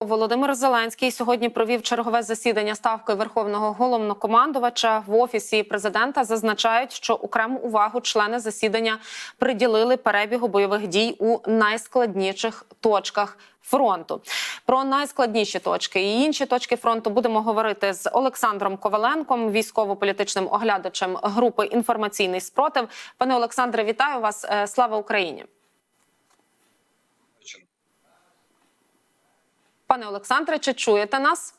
Володимир Зеленський сьогодні провів чергове засідання ставки верховного головнокомандувача в офісі президента. Зазначають, що окрему увагу члени засідання приділили перебігу бойових дій у найскладніших точках. Фронту про найскладніші точки і інші точки фронту будемо говорити з Олександром Коваленком, військово-політичним оглядачем групи інформаційний спротив. Пане Олександре, вітаю вас! Е, Слава Україні! Пане Олександре, чи чуєте нас?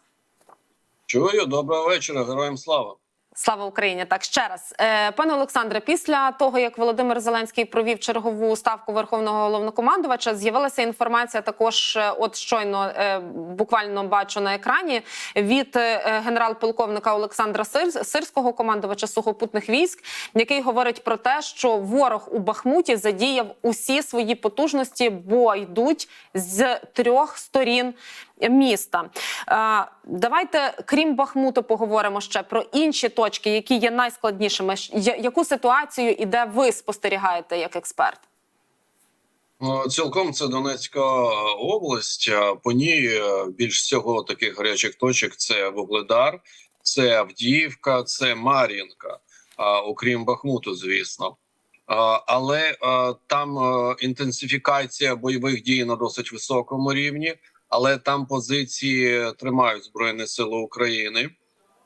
Чую, доброго вечора, героям слава. Слава Україні! Так ще раз, Е, пане Олександре, після того як Володимир Зеленський провів чергову ставку верховного головнокомандувача, з'явилася інформація. Також е, от щойно е, буквально бачу на екрані від генерал-полковника Олександра Сир- Сирського, командувача сухопутних військ, який говорить про те, що ворог у Бахмуті задіяв усі свої потужності, бо йдуть з трьох сторін міста. Е, Давайте, крім Бахмуту, поговоримо ще про інші точки, які є найскладнішими. Яку ситуацію і де ви спостерігаєте як експерт? Ну, Цілком це Донецька область. По ній е, більш всього таких гарячих точок це Вугледар, це Авдіївка, це Мар'їнка, окрім Бахмуту, звісно. Але там е, інтенсифікація бойових дій на досить високому рівні, але там позиції тримають Збройні Сили України.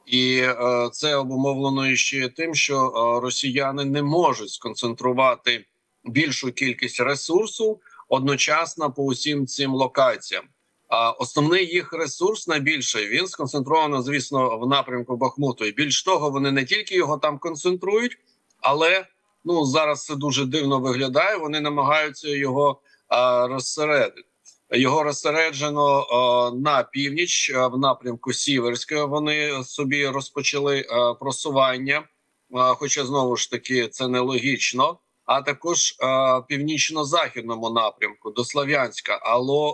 І е, це обумовлено ще тим, що е, росіяни не можуть сконцентрувати більшу кількість ресурсу одночасно по усім цим локаціям. А основний їх ресурс найбільший він сконцентровано, звісно, в напрямку Бахмуту. І більш того, вони не тільки його там концентрують, але ну зараз це дуже дивно виглядає. Вони намагаються його а, розсередити. Його розсереджено на північ в напрямку Сіверська. Вони собі розпочали просування, хоча знову ж таки це нелогічно а також е, північно-західному напрямку до Слов'янська,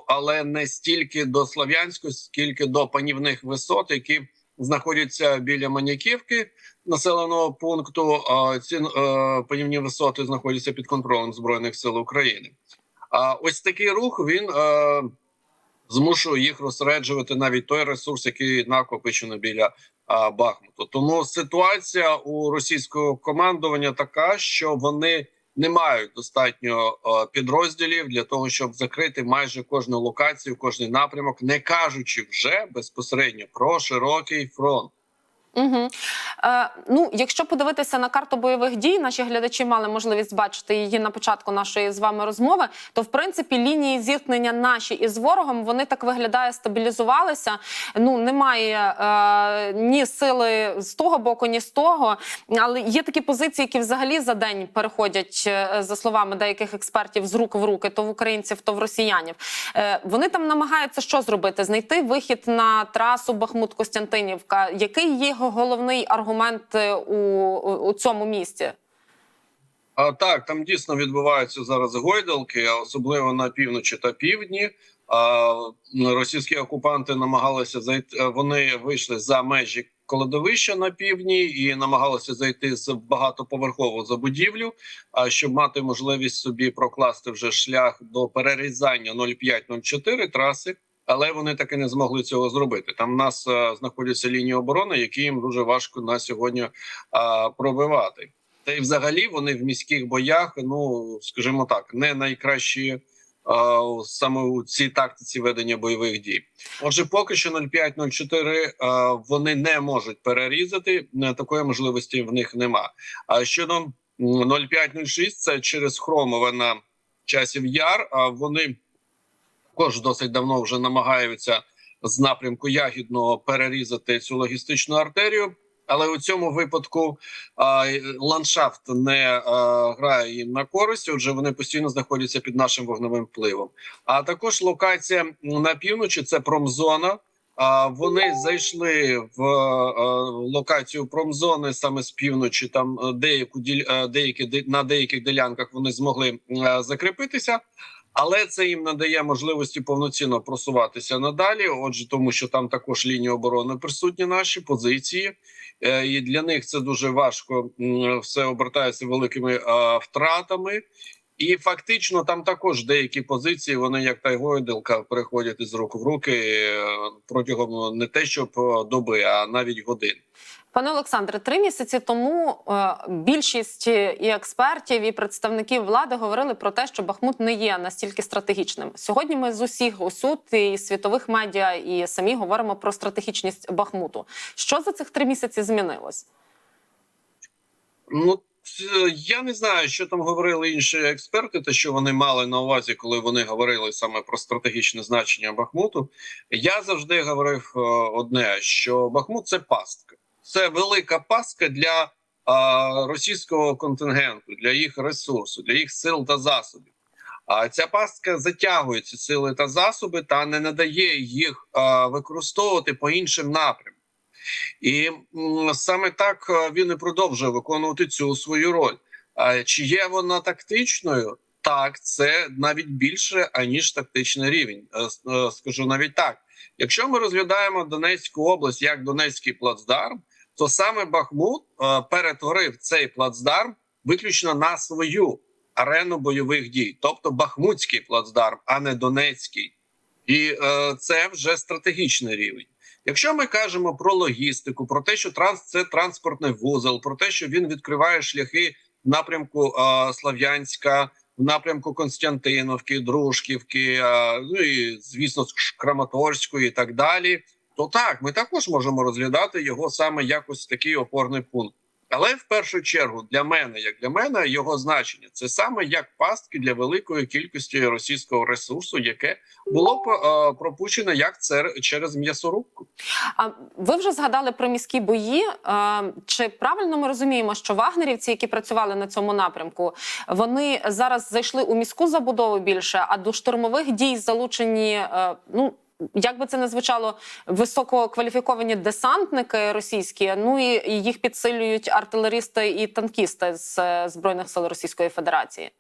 але, не стільки до Слов'янську, скільки до панівних висот, які знаходяться біля Маняківки населеного пункту. Ці е, панівні висоти знаходяться під контролем збройних сил України. А ось такий рух він е, змушує їх розсереджувати навіть той ресурс, який накопичено біля а, Бахмуту. Тому ситуація у російського командування така, що вони не мають достатньо а, підрозділів для того, щоб закрити майже кожну локацію, кожний напрямок, не кажучи вже безпосередньо про широкий фронт. Угу. Е, ну, якщо подивитися на карту бойових дій, наші глядачі мали можливість бачити її на початку нашої з вами розмови. То в принципі лінії зіткнення наші із ворогом вони так виглядає стабілізувалися. Ну немає е, ні сили з того боку, ні з того. Але є такі позиції, які взагалі за день переходять е, за словами деяких експертів з рук в руки, то в українців, то в росіянів. Е, вони там намагаються що зробити? Знайти вихід на трасу Бахмут-Костянтинівка. Який є головний аргумент е, у, у, цьому місті? А так там дійсно відбуваються зараз гойдалки, особливо на півночі та півдні. А російські окупанти намагалися зайти. Вони вийшли за межі кладовища на півдні і намагалися зайти з багатоповерхову забудівлю, а щоб мати можливість собі прокласти вже шлях до перерізання 0504 траси. Але вони таки не змогли цього зробити. Там в нас а, знаходяться лінії оборони, які їм дуже важко на сьогодні пробивати. Та й взагалі вони в міських боях, ну скажімо так, не найкращі саме у цій тактиці ведення бойових дій. Отже, поки що 05-04 а, вони не можуть перерізати. е, Такої можливості в них нема. А щодо м, 05-06, це через Хромове на часів яр. А вони також досить давно вже намагаються з напрямку ягідного перерізати цю логістичну артерію. Але у цьому випадку а, ландшафт не а, грає їм на користь. Отже, вони постійно знаходяться під нашим вогневим впливом. А також локація на півночі це промзона. А вони зайшли в локацію промзони саме з півночі. Там е, деяку діль- е, деякі де- на деяких ділянках вони змогли е, закріпитися. Але це їм надає можливості повноцінно просуватися надалі. Отже, тому що там також лінії оборони присутні наші позиції, Е, і для них це дуже важко все обертається великими втратами. І фактично там також деякі позиції вони як та й гойдалка переходять із рук в руки е, протягом не те, щоб е, доби, а навіть годин. Пане Олександре, три місяці тому е, більшість і експертів, і представників влади говорили про те, що Бахмут не є настільки стратегічним. Сьогодні ми з усіх усюд і світових медіа, і самі говоримо про стратегічність Бахмуту. Що за цих три місяці змінилось? Ну я не знаю, що там говорили інші експерти, те, що вони мали на увазі, коли вони говорили саме про стратегічне значення Бахмуту. Я завжди говорив е, одне: що Бахмут це пастка, це велика пастка для російського контингенту, для їх ресурсу, для їх сил та засобів. А ця пастка затягує ці сили та засоби та не надає їх використовувати по іншим напрямкам. І саме так е, він і продовжує виконувати цю свою роль. Чи є вона тактичною? Так, це навіть більше аніж тактичний рівень. Е, е, Скажу навіть так: якщо ми розглядаємо Донецьку область як Донецький плацдарм, то саме Бахмут перетворив цей плацдарм виключно на свою арену бойових дій, тобто Бахмутський плацдарм, а не Донецький. І це вже стратегічний рівень. Якщо ми кажемо про логістику, про те, що транс це транспортний вузол, про те, що він відкриває шляхи в напрямку е, Слав'янська, в напрямку Константиновки, Дружківки, е, ну і звісно, Краматорської і так далі, то так ми також можемо розглядати його саме якось такий опорний пункт. Але в першу чергу для мене, як для мене, його значення це саме як пастки для великої кількості російського ресурсу, яке було б е, пропущено як це через м'ясорубку. А ви вже згадали про міські бої. Е, Чи правильно ми розуміємо, що вагнерівці, які працювали на цьому напрямку, вони зараз зайшли у міську забудову більше, а до штурмових дій залучені е, ну. Як би це не звучало, висококваліфіковані десантники російські, ну і їх підсилюють артилеристи і танкісти з е, збройних сил Російської Федерації.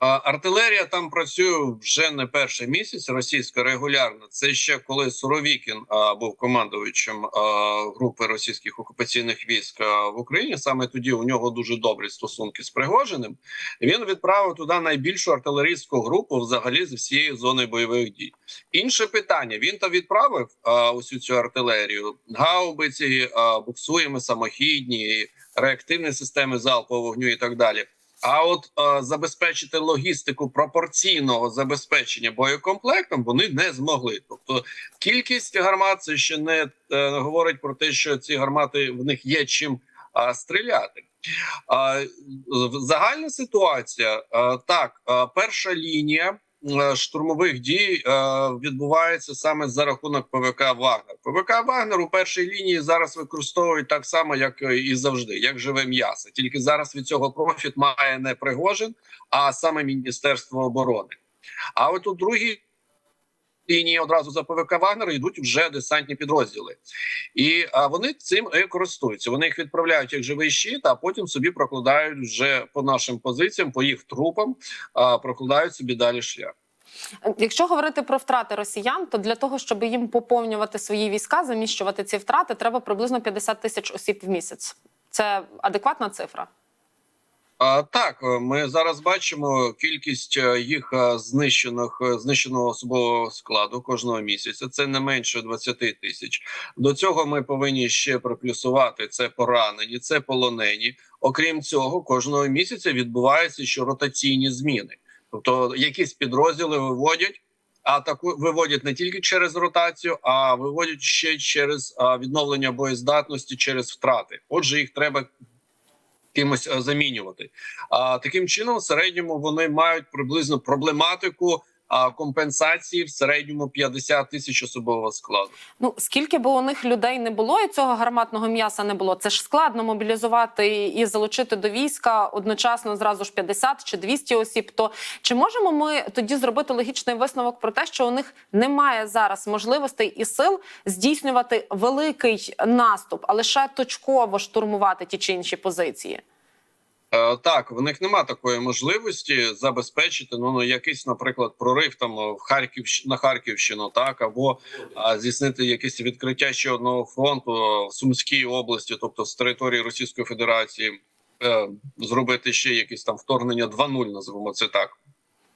Артилерія там працює вже не перший місяць. Російська регулярно. Це ще коли Суровікін був командувачем а, групи російських окупаційних військ в Україні. Саме тоді у нього дуже добрі стосунки з Пригожиним. Він відправив туди найбільшу артилерійську групу взагалі з всієї зони бойових дій. Інше питання: він то відправив усю цю артилерію, гаубиці, буксуємо самохідні, реактивні системи залпового вогню і так далі. А от е, забезпечити логістику пропорційного забезпечення боєкомплектом вони не змогли. Тобто кількість гармат це ще не е, говорить про те, що ці гармати в них є чим е, стріляти. Е, загальна ситуація е, так, е, перша лінія штурмових дій е, відбувається саме за рахунок ПВК Вагнер. ПВК Вагнер у першій лінії зараз використовують так само, як е, і завжди, як живе м'ясо. Тільки зараз від цього профіт має не Пригожин, а саме Міністерство оборони. А от у другій лінії одразу за ПВК Вагнера йдуть вже десантні підрозділи, і а, вони цим і користуються. Вони їх відправляють як живий щит, а потім собі прокладають вже по нашим позиціям, по їх трупам, а, прокладають собі далі шлях. Якщо говорити про втрати росіян, то для того, щоб їм поповнювати свої війська, заміщувати ці втрати, треба приблизно 50 тисяч осіб в місяць. Це адекватна цифра. Так, е, ми зараз бачимо кількість е, їх е, знищених знищеного особового складу кожного місяця. Це не менше 20 тисяч. До цього ми повинні ще приплюсувати це поранені, це полонені. Окрім цього, кожного місяця відбуваються ще ротаційні зміни. Тобто, якісь підрозділи виводять. А таку виводять не тільки через ротацію, а виводять ще через відновлення боєздатності через втрати. Отже, їх треба кимось е, замінювати. А таким чином, в середньому вони мають приблизно проблематику а, компенсації в середньому 50 тисяч особового складу. Ну скільки би у них людей не було, і цього гарматного м'яса не було. Це ж складно мобілізувати і залучити до війська одночасно зразу ж 50 чи 200 осіб. То чи можемо ми тоді зробити логічний висновок про те, що у них немає зараз можливостей і сил здійснювати великий наступ, а лише точково штурмувати ті чи інші позиції? Е, Так, в них нема такої можливості забезпечити ну, ну якийсь, наприклад, прорив там в Харків на Харківщину, так або а, здійснити якесь відкриття ще одного фронту в Сумській області, тобто з території Російської Федерації. е, зробити ще якесь там вторгнення 2.0, називаємо це так.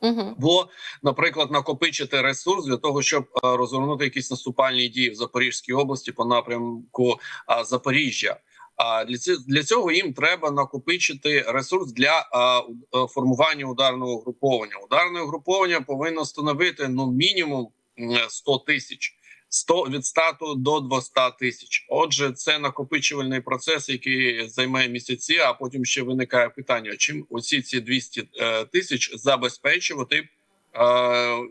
Угу. Або, наприклад, накопичити ресурс для того, щоб е, розгорнути якісь наступальні дії в Запорізькій області по напрямку е, Запоріжжя. Для цього їм треба накопичити ресурс для е, формування ударного угруповання. Ударне угруповання повинно становити ну мінімум м, 100 тисяч. 100, від 100 до 200 тисяч. Отже, це накопичувальний процес, який займає місяці. А потім ще виникає питання: чим оці ці 200 е, тисяч забезпечувати,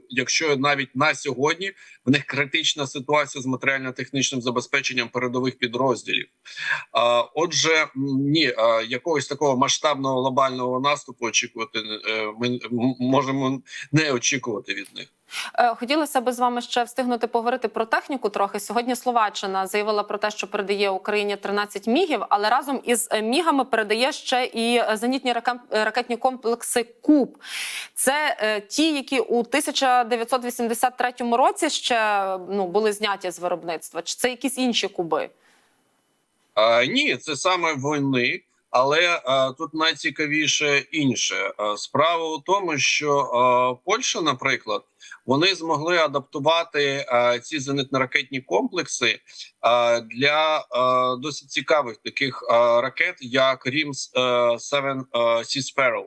якщо навіть на сьогодні в них критична ситуація з матеріально-технічним забезпеченням передових підрозділів. Е, Отже, ні, е, якогось такого масштабного глобального наступу очікувати е, ми можемо не очікувати від них. Е, Хотілося б з вами ще встигнути поговорити про техніку. Трохи сьогодні Словаччина заявила про те, що передає Україні 13 мігів, але разом із е, мігами передає ще і е, зенітні ракетні комплекси Куб. Це ті, які у 1983 році ще ну були зняті з виробництва. Чи це якісь інші куби? А, ні, це саме вони. Але а, тут найцікавіше інше. Справа у тому, що а, Польща, наприклад, вони змогли адаптувати а, ці зенитно-ракетні комплекси а, для а, досить цікавих таких ракет, як Рімс 7 Sea Sparrow.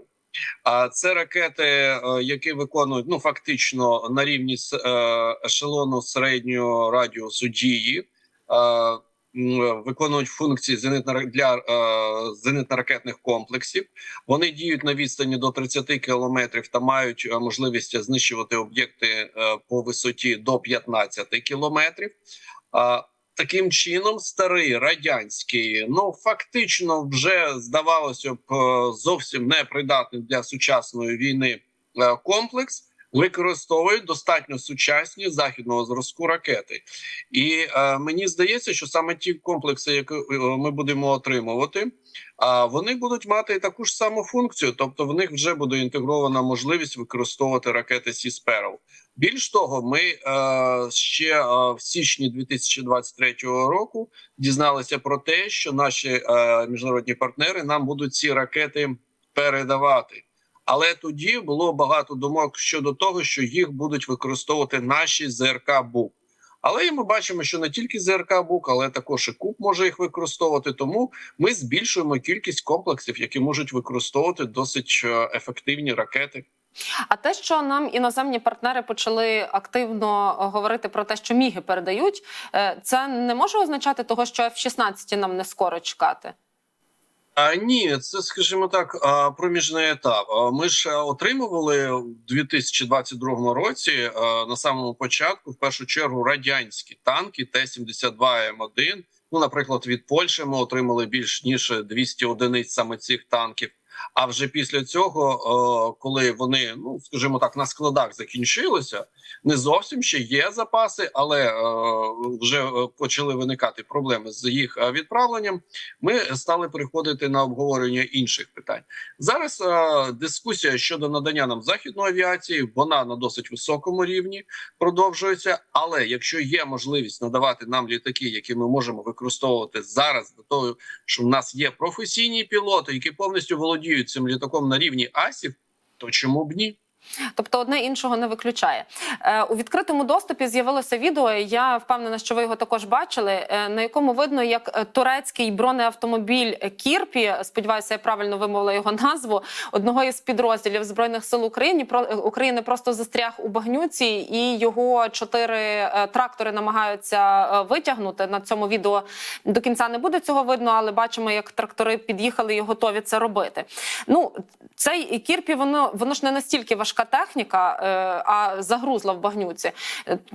А це ракети, е, які виконують ну фактично на рівні е, ешелону середнього радіусу дії. Виконують функції зенитно для е, зенитно-ракетних комплексів. Вони діють на відстані до 30 кілометрів та мають е, можливість знищувати об'єкти е, по висоті до 15 кілометрів. Таким чином, старий радянський, ну фактично, вже здавалося б зовсім непридатний для сучасної війни комплекс. Використовують достатньо сучасні західного зразку ракети, і е, мені здається, що саме ті комплекси, які е, ми будемо отримувати, а вони будуть мати таку ж саму функцію, тобто в них вже буде інтегрована можливість використовувати ракети Сі Sparrow. Більш того, ми е, ще е, в січні 2023 року дізналися про те, що наші е, міжнародні партнери нам будуть ці ракети передавати. Але тоді було багато думок щодо того, що їх будуть використовувати наші ЗРК БУК. Але і ми бачимо, що не тільки ЗРК БУК, але також і КУП може їх використовувати. Тому ми збільшуємо кількість комплексів, які можуть використовувати досить е, ефективні ракети. А те, що нам іноземні партнери почали активно говорити про те, що міги передають, е, це не може означати того, що F-16 нам не скоро чекати. А ні, це скажімо так, проміжний етап. Ми ж а, отримували в 2022 році на самому початку, в першу чергу, радянські танки Т-72М1. Ну, наприклад, від Польщі ми отримали більш ніж 200 одиниць саме цих танків. А вже після цього, е, коли вони, ну скажімо так, на складах закінчилися, не зовсім ще є запаси, але е, вже е, почали виникати проблеми з їх відправленням. Ми стали переходити на обговорення інших питань. Зараз дискусія щодо надання нам західної авіації, вона на досить високому рівні продовжується. Але якщо є можливість надавати нам літаки, які ми можемо використовувати зараз, до того що в нас є професійні пілоти, які повністю володіють цим літаком на рівні асів, то чому б ні? Тобто одне іншого не виключає. Е, у відкритому доступі з'явилося відео. Я впевнена, що ви його також бачили, е, на якому видно, як е, турецький бронеавтомобіль Кірпі, сподіваюся, я правильно вимовила його назву, одного із підрозділів збройних сил України України просто застряг у багнюці, і його чотири трактори намагаються витягнути. На цьому відео до кінця не буде цього видно, але бачимо, як трактори під'їхали і готові це робити. Ну цей Кірпі, воно воно ж не настільки важка техніка, е, а загрузла в багнюці.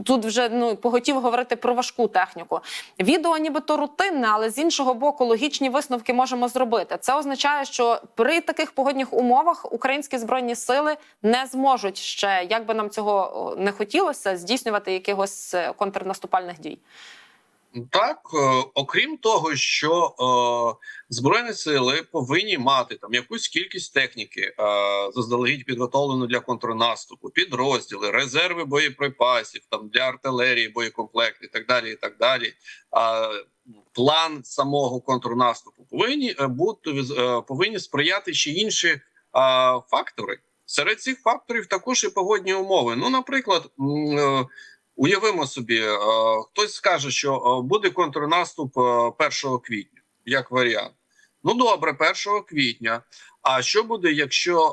Тут вже ну поготів говорити про важку техніку. Відео нібито рутинне, але з іншого боку, логічні висновки можемо зробити. Це означає, що при таких погодних умовах українські збройні сили не зможуть ще, як би нам цього не хотілося, здійснювати якихось е, контрнаступальних дій. Так, е, окрім того, що е, збройні сили повинні мати там якусь кількість техніки, е, заздалегідь підготовлену для контрнаступу, підрозділи, резерви боєприпасів, там для артилерії, боєкомплект і так далі. І так далі. А план самого контрнаступу повинні е, бути е, повинні сприяти ще інші е, фактори. Серед цих факторів також і погодні умови. Ну, наприклад. е, Уявимо собі, е, хтось скаже, що е, буде контрнаступ е, 1 квітня, як варіант. Ну добре, 1 квітня. А що буде, якщо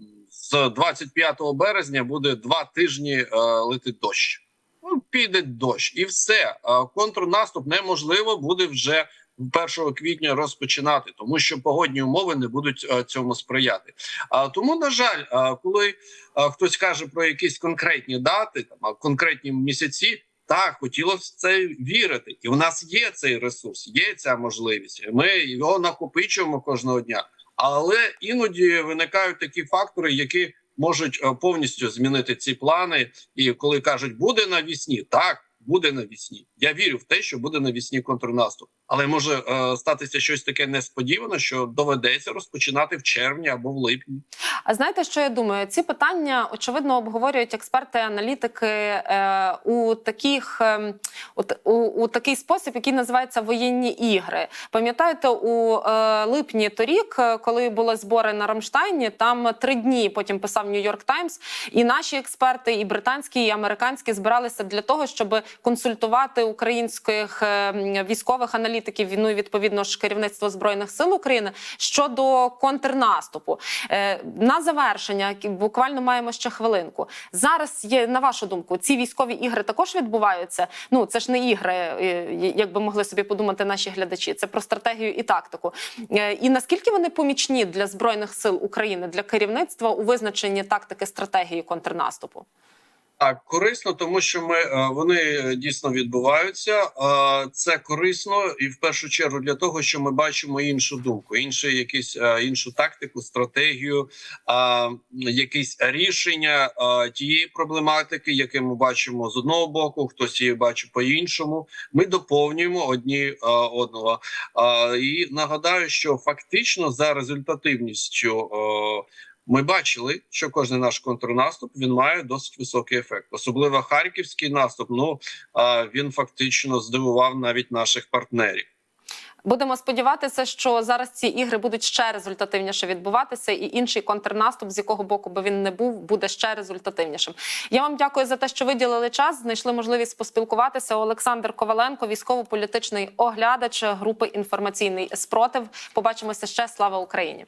е, з 25 березня буде два тижні е, летить дощ? Ну, піде дощ, і все. Е, Контрнаступ неможливо буде вже 1 квітня розпочинати, тому що погодні умови не будуть е, цьому сприяти. А тому, на жаль, е, коли хтось каже про якісь конкретні дати, там конкретні місяці. Так, хотілося в це вірити, і в нас є цей ресурс, є ця можливість. Ми його накопичуємо кожного дня. Але іноді виникають такі фактори, які можуть е, повністю змінити ці плани. І коли кажуть, буде навісні, так буде навісні. Я вірю в те, що буде навісні контрнаступ, але може е, статися щось таке несподіване, що доведеться розпочинати в червні або в липні. А знаєте, що я думаю? Ці питання очевидно обговорюють експерти, аналітики е, у таких е, от, у, у такий спосіб, який називається воєнні ігри. Пам'ятаєте, у е, липні торік, е, коли були збори на Рамштайні, там три дні потім писав Нью-Йорк Таймс, і наші експерти, і британські, і американські збиралися для того, щоб консультувати українських е, військових аналітиків ну і відповідно ж керівництво збройних сил України щодо контрнаступу. Е, на завершення буквально маємо ще хвилинку. Зараз є на вашу думку, ці військові ігри також відбуваються. Ну це ж не ігри, е, як би могли собі подумати наші глядачі. Це про стратегію і тактику. І наскільки вони помічні для збройних сил України для керівництва у визначенні тактики стратегії контрнаступу? Так, корисно, тому що ми е, вони е, дійсно відбуваються. Це корисно і в першу чергу для того, що ми бачимо іншу думку, інший якийсь е, іншу тактику, стратегію, якісь рішення тієї проблематики, яке ми бачимо з одного боку, хтось її бачить по іншому. Ми доповнюємо одні одного. І нагадаю, що фактично за результативністю. Ми бачили, що кожен наш контрнаступ він має досить високий ефект. Особливо харківський наступ. Ну а, він фактично здивував навіть наших партнерів. Будемо сподіватися, що зараз ці ігри будуть ще результативніше відбуватися, і інший контрнаступ, з якого боку би він не був, буде ще результативнішим. Я вам дякую за те, що виділили час. Знайшли можливість поспілкуватися. Олександр Коваленко, військово-політичний оглядач групи інформаційний спротив. Побачимося ще. Слава Україні!